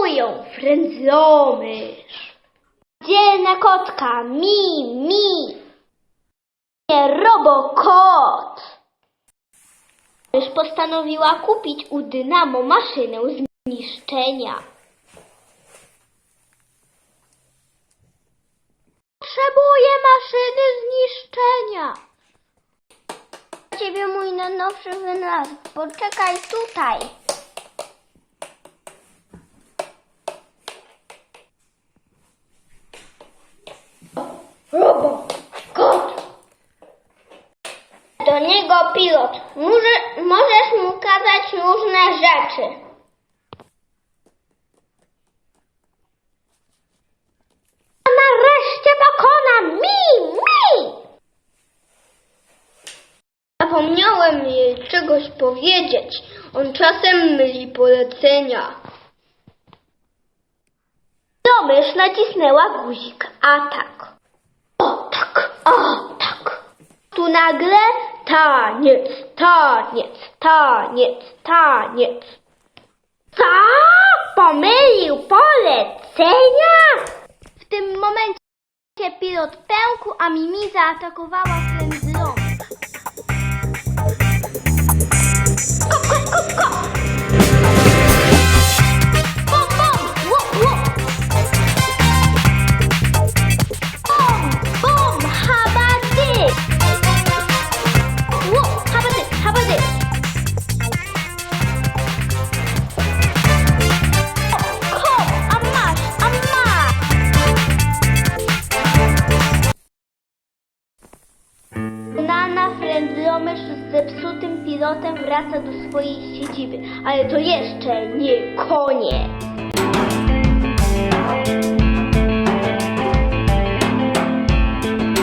Ują frędzlomysz. Dzielna kotka, mi, mi. Nie robokot. Mysz postanowiła kupić u Dynamo maszynę zniszczenia. Potrzebuję maszyny zniszczenia. Ciebie mój najnowszy wynalazek. Poczekaj tutaj. Robo, kot. Do niego pilot. Może, możesz mu kazać różne rzeczy. A nareszcie pokona mi, mi! Zapomniałem jej czegoś powiedzieć. On czasem myli polecenia. Domysz nacisnęła guzik atak. O tak. Tu nagle taniec, taniec, taniec, taniec. Co? Pomylił polecenia? W tym momencie pilot pękł, a Mimi zaatakowała frędzlą. Frędzlomysz z zepsutym pilotem wraca do swojej siedziby, ale to jeszcze nie koniec.